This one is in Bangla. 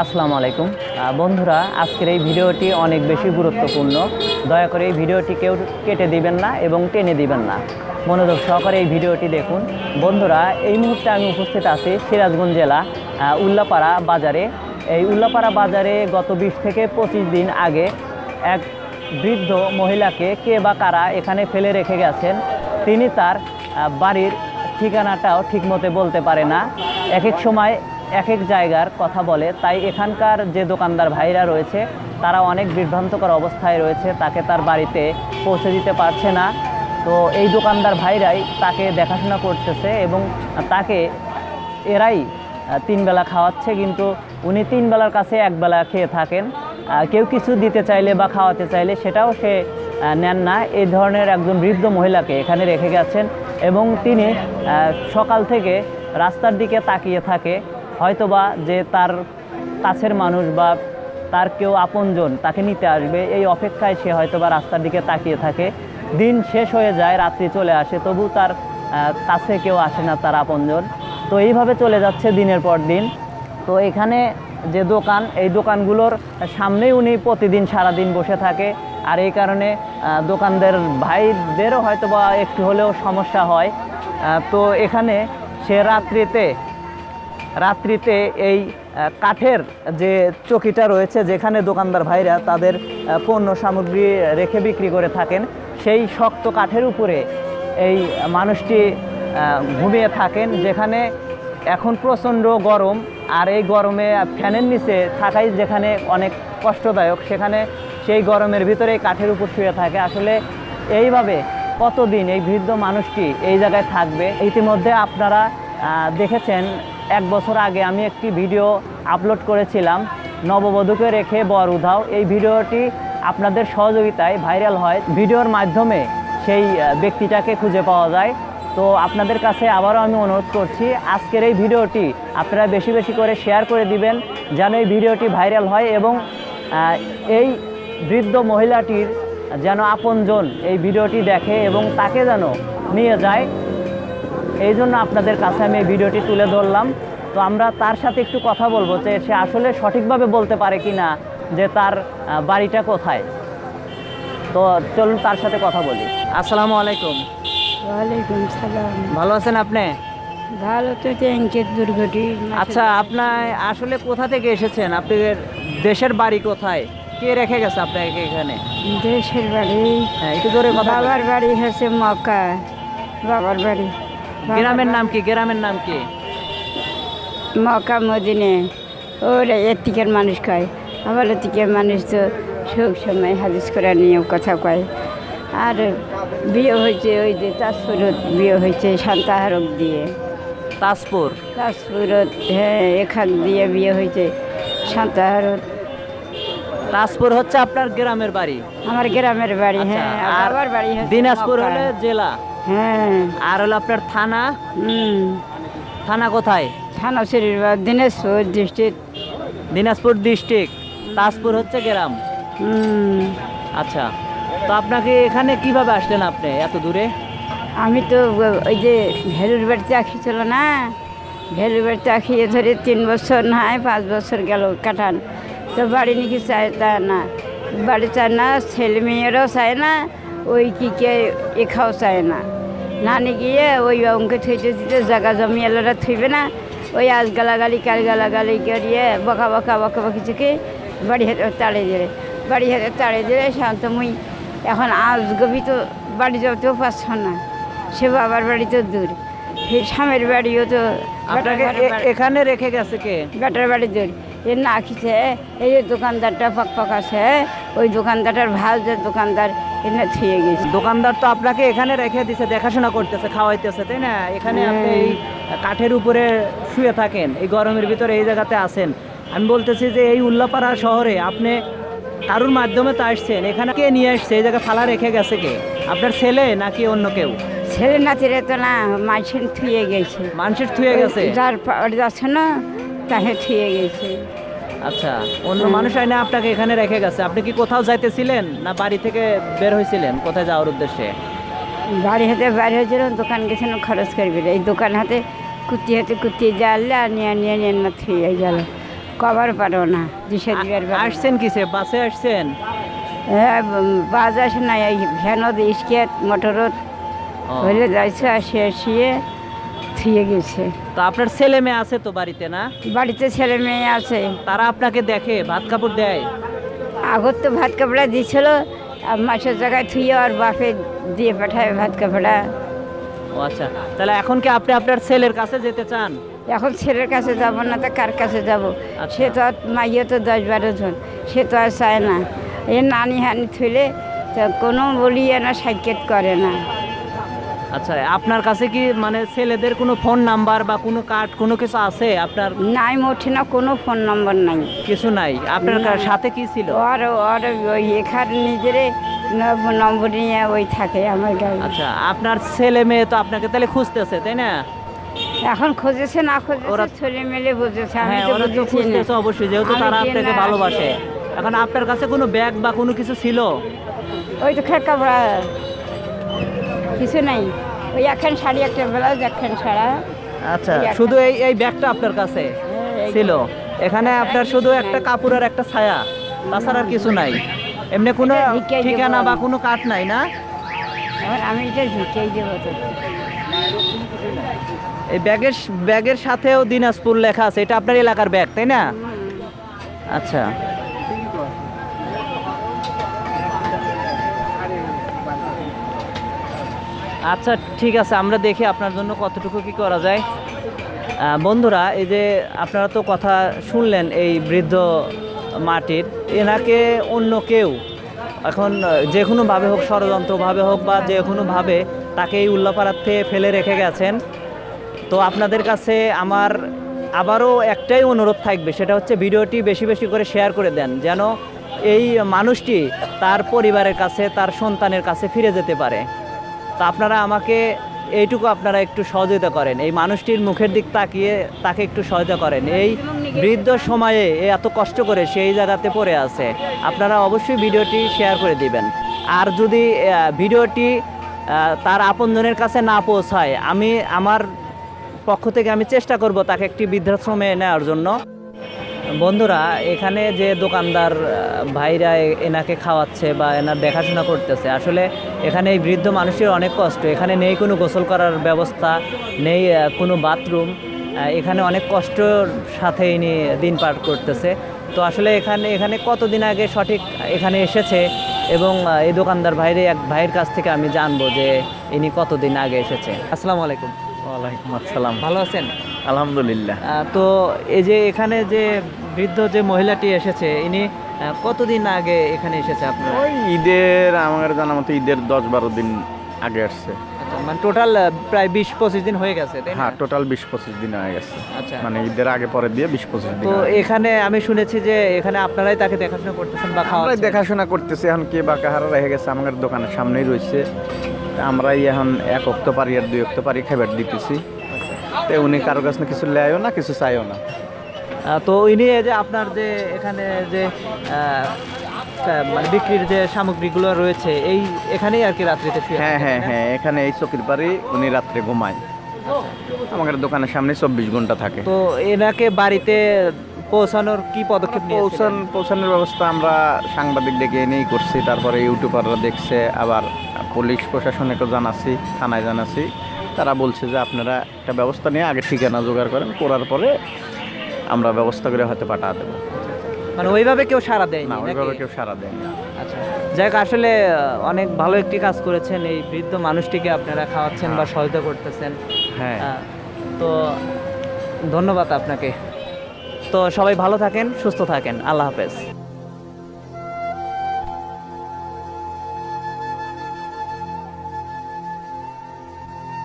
আসসালামু আলাইকুম। বন্ধুরা, আজকের এই ভিডিওটি অনেক বেশি গুরুত্বপূর্ণ। দয়া করে এই ভিডিওটি কেউ কেটে দিবেন না এবং টেনে দিবেন না। মনোযোগ সহকারে এই ভিডিওটি দেখুন। বন্ধুরা, এই মুহূর্তে আমি উপস্থিত আছি সিরাজগঞ্জ জেলা উল্লাপাড়া বাজারে। এই উল্লাপাড়া বাজারে গত বিশ থেকে পঁচিশ দিন আগে এক বৃদ্ধ মহিলাকে কে বা কারা এখানে ফেলে রেখে গেছেন, তিনি তার বাড়ির ঠিকানাটাও ঠিকমতো বলতে পারে না। এক এক সময় এক এক জায়গার কথা বলে তাই এখানকার যে দোকানদার ভাইরা রয়েছে তারা অনেক বিভ্রান্তকর অবস্থায় রয়েছে তাকে তার বাড়িতে পৌঁছে দিতে পারছে না। তো এই দোকানদার ভাইরাই তাকে দেখাশোনা করতেছে এবং তাকে এরাই আহ, তিন বেলা খাওয়াচ্ছে কিন্তু উনি তিন বেলার কাছে এক বেলা খেয়ে থাকেন। কেউ কিছু দিতে চাইলে বা খাওয়াতে চাইলে সেটাও সে নেন না। এই ধরনের একজন বৃদ্ধ মহিলাকে এখানে রেখে গেছেন এবং তিনি সকাল থেকে রাস্তার দিকে তাকিয়ে থাকে। হয়তোবা যে তার কাছের মানুষ বা তার কেউ আপনজন তাকে নিতে আসবে, এই অপেক্ষায় সে হয়তোবা রাস্তার দিকে তাকিয়ে থাকে। দিন শেষ হয়ে যায়, রাত্রি চলে আসে, তবু তার কাছে কেউ আসে না তার আপনজন। তো এইভাবে চলে যাচ্ছে দিনের পর দিন। তো এখানে যে দোকান, এই দোকানগুলোর সামনেই উনি প্রতিদিন সারাদিন বসে থাকে। আর এই কারণে দোকানদার ভাইদেরও হয়তো বা একটু হলেও সমস্যা হয়। তো এখানে সে রাত্রিতে রাত্রিতে এই কাঠের যে চকিটা রয়েছে, যেখানে দোকানদার ভাইরা তাদের পণ্য সামগ্রী রেখে বিক্রি করে থাকেন, সেই শক্ত কাঠের উপরে এই মানুষটি ঘুমিয়ে থাকেন, যেখানে এখন প্রচণ্ড গরম, আর এই গরমে ফ্যানের নিচে থাকাই যেখানে অনেক কষ্টদায়ক, সেখানে সেই গরমের ভিতরে কাঠের উপর শুয়ে থাকে। আসলে এইভাবে কতদিন এই বৃদ্ধ মানুষটি এই জায়গায় থাকবে? ইতিমধ্যে আপনারা দেখেছেন এক বছর আগে আমি একটি ভিডিও আপলোড করেছিলাম, নববধূকে রেখে বর উধাও। এই ভিডিওটি আপনাদের সহযোগিতায় ভাইরাল হয়। ভিডিওর মাধ্যমে সেই ব্যক্তিটাকে খুঁজে পাওয়া যায়। তো আপনাদের কাছে আবারও আমি অনুরোধ করছি, আজকের এই ভিডিওটি আপনারা বেশি বেশি করে শেয়ার করে দিবেন, যেন এই ভিডিওটি ভাইরাল হয় এবং এই বৃদ্ধ মহিলাটির যেন আপনজন এই ভিডিওটি দেখে এবং তাকে যেন নিয়ে যায়। এই জন্য আপনাদের কাছে আমি এই ভিডিওটি তুলে ধরলাম। তো আমরা তার সাথে একটু কথা বলব যে সে আসলে সঠিকভাবে বলতে পারে কি না যে তার বাড়িটা কোথায়। তো চলুন তার সাথে কথা বলি। আসসালামু আলাইকুম। ওয়ালাইকুম সালাম। ভালো আছেন আপনি? ভালো তো ট্যাঙ্কের দুর্ঘটি আচ্ছা আপনার আসলে কোথা থেকে এসেছেন? আপনাদের দেশের বাড়ি কোথায়? কে রেখে গেছে আপনাকে এখানে? দেশের বাড়ি। হ্যাঁ একটু জোরে। বাবার বাড়ি হচ্ছে মক্কা। বাবার বাড়ি। গ্রামের নাম কি? গ্রামের নাম কি? মক্কা মদিনে। ওরা এতিকের মানুষ কয়? আবার এতিকের মানুষ তো সব সময় হাদিস করে নিয়ে কথা কয়। আর বিয়ে হয়েছে ওই যে তাজপুরত বিয়ে হয়েছে শান্তাহারক দিয়ে। তাজপুর? তাজপুরত হ্যাঁ এখান দিয়ে বিয়ে হয়েছে শান্তাহারত তাজপুর হচ্ছে আপনার গ্রামের বাড়ি? আমার গ্রামের বাড়ি আচ্ছা, হ্যাঁ আর বাড়ি দিনাজপুর। হলে জেলা? হ্যাঁ। আর হলো আপনার থানা? হুম। থানা কোথায়? থানা শরীর বা দিনাজপুর ডিস্ট্রিক্ট। দিনাজপুর ডিস্ট্রিক্ট। তাজপুর হচ্ছে গ্রাম? হুম। আচ্ছা। তো আপনাকে এখানে কীভাবে আসলেন আপনি এত দূরে? আমি তো ওই যে ভেলুর বাড়িতে আঁকি ছিল না? ভেলুর বাড়িতে আঁকিয়ে ধরে তিন বছর নয় পাঁচ বছর গেল কাটান। তো বাড়ি নাকি চায় তা না। বাড়ি চায় না ছেলে মেয়েরাও চায় না ওই কি কে এখাও চায় না। নানি গিয়ে ওই অঙ্কে থইতে দিতে জায়গা জমি এলারা থইবে না। ওই আজ গালাগালি কাল গালাগালি করিয়ে বকা বকা বকা বকি থেকে বাড়ি হাতে তাড়ে দিলে। বাড়ি হাতে তাড়ে দিলে শান্ত মুই এখন আজ গবি তো বাড়ি যাতেও পারছ না। সে বাবার বাড়ি তো দূর। স্বামীর বাড়িও তো এখানে রেখে গেছে কে? বেটার বাড়ি দূর। এ না খিছে এই যে দোকানদারটা পাক পাক আছে ওই দোকানদারটার ভালো যে দোকানদার এনে থুয়ে গেছে দোকানদার তো আপনাকে এখানে রেখে দিছে দেখাশোনা করতেছে খাওয়াইতেছে তাই না? এখানে আপনি এই কাঠের উপরে শুয়ে থাকেন এই গরমের ভিতরে এই জায়গাতে আছেন। আমি বলতেছি যে এই উল্লাপাড়া শহরে আপনি কারুর মাধ্যমে তো আসছেন? এখানে কে নিয়ে আসছে? এই জায়গায় ফালা রেখে গেছে কে? আপনার ছেলে নাকি অন্য কেউ? ছেলে নাতিরে তো না মাইসেন থুয়ে গেছে। মানুষের থুয়ে গেছে? যার যাচ্ছে না তাহে থুয়ে গেছে। আচ্ছা। অন্য মানুষ আইনা আপনাকে এখানে রেখে গেছে। আপনি কি কোথাও যাইতেছিলেন না বাড়ি থেকে বের হয়েছিলেন কোথায় যাওয়ার উদ্দেশ্যে? বাড়ি হাতে বাইরে হয়েছিল দোকান গেছেন খরচ করবে এই দোকান হাতে কুতি হাতে কুতি জানলে আর নিয়ে নিয়ে নিয়ে না থুয়ে গেল। কবার পারো না দিশা দিবার আসছেন কিসে? বাসে আসছেন? হ্যাঁ বাস আসে না এই ভ্যানত স্কেট মোটরত হলে যাইছে আসে আসিয়ে থুয়ে গেছে। তো আপনার ছেলে মেয়ে আছে তো বাড়িতে না? বাড়িতে ছেলে মেয়ে আছে। তারা আপনাকে দেখে ভাত কাপড় দেয়? আগত তো ভাত কাপড়া দিছিল আর মাসের জায়গায় থুয়ে আর বাপে দিয়ে পাঠায় ভাত কাপড়া। ও আচ্ছা তাহলে এখন কি আপনি আপনার ছেলের কাছে যেতে চান? এখন ছেলের কাছে যাব না তো কার কাছে যাব? আচ্ছা। সে তো আর মাইয়ে তো দশ বারো জন সে তো আর চায় না। এ নানি হানি থইলে তো কোনো বলি না সাক্ষাৎ করে না। আচ্ছা আপনার কাছে কি মানে ছেলেদের কোনো ফোন নাম্বার বা কোনো কার্ড কোনো কিছু আছে আপনার? নাই মোটে না কোনো ফোন নাম্বার নাই। কিছু নাই। আপনার কা- সাথে কি ছিল? ওর আর ওই এখান নিজেরে নম্বর নিয়ে ওই থাকে আমার গাড়ি আচ্ছা আপনার ছেলে মেয়ে তো আপনাকে তাহলে খুঁজতেছে তাই না? এখন খুঁজেছে না খুঁজেছে ওরা- ছেলে মেলে বুঝেছে আমি হ্যাঁ তো ওরা তো বুঝেছি না। খুঁজতেছে অবশ্যই যেহেতু আমি তারা যে আপনাকে না- ভালোবাসে। এখন আপনার কাছে কোনো ব্যাগ বা কোনো কিছু ছিল? ওই তো খেকা কিছু নাই। ওই একখান শাড়ি একটা ব্লাউজ একখান সারা। আচ্ছা শুধু এই এই ব্যাগটা আপনার কাছে ছিল। এখানে আপনার শুধু একটা কাপড় আর একটা ছায়া তাছাড়া আর কিছু নাই। এমনি কোনো ঠিকানা বা কোনো কাঠ নাই না? আমি এটা ঝুঁকেই দেবো এই ব্যাগের ব্যাগের সাথেও দিনাজপুর লেখা আছে এটা আপনার এলাকার ব্যাগ তাই না? আচ্ছা। আচ্ছা ঠিক আছে, আমরা দেখি আপনার জন্য কতটুকু কি করা যায়। বন্ধুরা, এই যে আপনারা তো কথা শুনলেন এই বৃদ্ধ মাটির, এনাকে অন্য কেউ, এখন যে কোনোভাবে হোক ষড়যন্ত্রভাবে হোক বা যে কোনোভাবে তাকে এই উল্লাপাড়াতে ফেলে রেখে গেছেন। তো আপনাদের কাছে আমার আবারও একটাই অনুরোধ থাকবে, সেটা হচ্ছে ভিডিওটি বেশি বেশি করে শেয়ার করে দেন, যেন এই মানুষটি তার পরিবারের কাছে, তার সন্তানের কাছে ফিরে যেতে পারে। তা আপনারা আমাকে এইটুকু আপনারা একটু সহযোগিতা করেন। এই মানুষটির মুখের দিক তাকিয়ে তাকে একটু সহায়তা করেন। এই বৃদ্ধ সময়ে এত কষ্ট করে সেই জায়গাতে পড়ে আছে। আপনারা অবশ্যই ভিডিওটি শেয়ার করে দিবেন। আর যদি ভিডিওটি তার আপনজনের কাছে না পৌঁছায়, আমি আমার পক্ষ থেকে আমি চেষ্টা করব তাকে একটি বৃদ্ধাশ্রমে নেওয়ার জন্য। বন্ধুরা এখানে যে দোকানদার ভাইরা এনাকে খাওয়াচ্ছে বা এনার দেখাশোনা করতেছে আসলে এখানে এই বৃদ্ধ মানুষের অনেক কষ্ট। এখানে নেই কোনো গোসল করার ব্যবস্থা নেই কোনো বাথরুম এখানে অনেক কষ্টর সাথে ইনি দিন পার করতেছে। তো আসলে এখানে এখানে কতদিন আগে সঠিক এখানে এসেছে এবং এই দোকানদার ভাইরে এক ভাইয়ের কাছ থেকে আমি জানব যে ইনি কতদিন আগে এসেছে। আসসালামু আলাইকুম। ওয়ালাইকুম আসসালাম। ভালো আছেন? আলহামদুলিল্লাহ। তো এই যে এখানে যে বৃদ্ধ যে মহিলাটি এসেছে ইনি কতদিন আগে এখানে এসেছে আপনার? ওই ঈদের আমার জানা মতো ঈদের দশ বারো দিন আগে আসছে। আচ্ছা, মানে টোটাল প্রায় বিশ পঁচিশ দিন হয়ে গেছে হ্যাঁ টোটাল বিশ পঁচিশ দিন হয়ে গেছে। আচ্ছা। মানে ঈদের আগে পরে দিয়ে বিশ পঁচিশ দিন তো এখানে আমি শুনেছি যে এখানে আপনারাই তাকে দেখাশোনা করতেছেন বা খাওয়া দেখাশোনা করতেছি এখন কে বা কাহারা রেখে গেছে আমাদের দোকানের সামনেই রয়েছে। আমরাই এখন এক অক্ত পারি আর দুই অক্ত পারি খাবার দিতেছি। তো উনি কারও কাছে কিছু লেয়ও না কিছু চাইও না। তো ইনি এই যে আপনার যে এখানে যে মানে বিক্রির যে সামগ্রীগুলো রয়েছে এই এখানেই আর কি রাত্রিতে হ্যাঁ হ্যাঁ হ্যাঁ এখানে এই চকির পারি উনি রাত্রে ঘুমায়। আমাদের দোকানের সামনে চব্বিশ ঘণ্টা থাকে। তো এনাকে বাড়িতে পৌঁছানোর কি পদক্ষেপ পৌঁছান পৌঁছানোর ব্যবস্থা আমরা সাংবাদিক ডেকে এনেই করছি তারপরে ইউটিউবাররা দেখছে আবার পুলিশ প্রশাসনকে জানাচ্ছি থানায় জানাচ্ছি। তারা বলছে যে আপনারা একটা ব্যবস্থা নিয়ে আগে ঠিকানা জোগাড় করেন করার পরে আমরা ব্যবস্থা করে হয়তো পাঠা দেবো। মানে ওইভাবে কেউ সাড়া দেয় না ওইভাবে কেউ সারা দেয় না আচ্ছা। যাক আসলে অনেক ভালো একটি কাজ করেছেন এই বৃদ্ধ মানুষটিকে আপনারা খাওয়াচ্ছেন বা সহায়তা করতেছেন। হ্যাঁ। তো ধন্যবাদ আপনাকে। তো সবাই ভালো থাকেন সুস্থ থাকেন। আল্লাহ হাফেজ।